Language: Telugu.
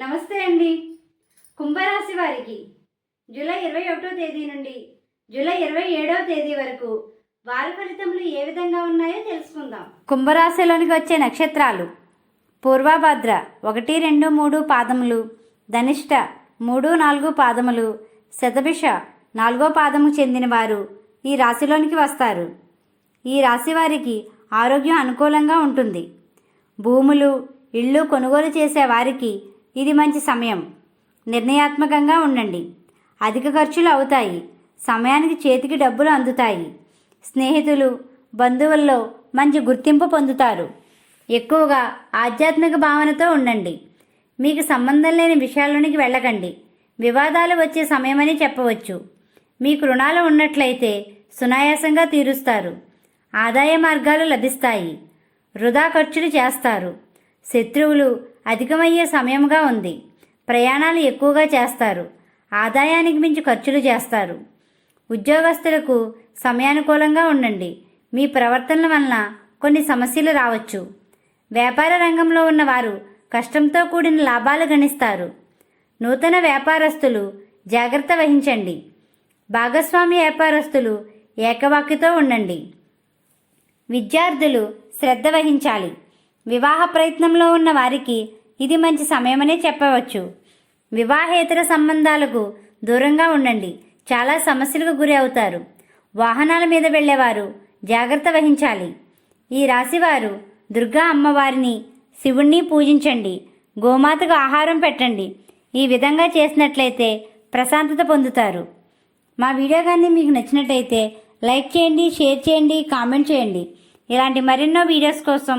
నమస్తే అండి. కుంభరాశి వారికి జూలై ఇరవై ఒకటో తేదీ నుండి జూలై ఇరవై ఏడవ తేదీ వరకు వార ఫలితములు ఏ విధంగా ఉన్నాయో తెలుసుకుందాం. కుంభరాశిలోనికి వచ్చే నక్షత్రాలు పూర్వభద్ర ఒకటి రెండు మూడు పాదములు ధనిష్ట మూడు నాలుగు పాదములు శతభిష నాలుగో పాదము చెందిన వారు ఈ రాశిలోనికి వస్తారు. ఈ రాశి వారికి ఆరోగ్యం అనుకూలంగా ఉంటుంది. భూములు ఇళ్ళు కొనుగోలు చేసే వారికి ఇది మంచి సమయం. నిర్ణయాత్మకంగా ఉండండి. అధిక ఖర్చులు అవుతాయి. సమయానికి చేతికి డబ్బులు అందుతాయి. స్నేహితులు బంధువుల్లో మంచి గుర్తింపు పొందుతారు. ఎక్కువగా ఆధ్యాత్మిక భావనతో ఉండండి. మీకు సంబంధం లేని విషయాల్లోనికి వెళ్ళకండి. వివాదాలు వచ్చే సమయమని చెప్పవచ్చు. మీకు రుణాలు ఉన్నట్లయితే సునాయాసంగా తీరుస్తారు. ఆదాయ మార్గాలు లభిస్తాయి. వృధా ఖర్చులు చేస్తారు. శత్రువులు అధికమయ్యే సమయంగా ఉంది. ప్రయాణాలు ఎక్కువగా చేస్తారు. ఆదాయానికి మించి ఖర్చులు చేస్తారు. ఉద్యోగస్తులకు సమయానుకూలంగా ఉండండి. మీ ప్రవర్తనల వలన కొన్ని సమస్యలు రావచ్చు. వ్యాపార రంగంలో ఉన్నవారు కష్టంతో కూడిన లాభాలు గణిస్తారు. నూతన వ్యాపారస్తులు జాగ్రత్త వహించండి. భాగస్వామి వ్యాపారస్తులు ఏకవాక్యతో ఉండండి. విద్యార్థులు శ్రద్ధ వహించాలి. వివాహ ప్రయత్నంలో ఉన్న వారికి ఇది మంచి సమయమనే చెప్పవచ్చు. వివాహేతర సంబంధాలకు దూరంగా ఉండండి. చాలా సమస్యలకు గురి అవుతారు. వాహనాల మీద వెళ్ళేవారు జాగ్రత్త వహించాలి. ఈ రాశివారు దుర్గా అమ్మవారిని శివుణ్ణి పూజించండి. గోమాతకు ఆహారం పెట్టండి. ఈ విధంగా చేసినట్లయితే ప్రశాంతత పొందుతారు. మా వీడియో కానీ మీకు నచ్చినట్టయితే లైక్ చేయండి షేర్ చేయండి కామెంట్ చేయండి. ఇలాంటి మరెన్నో వీడియోస్ కోసం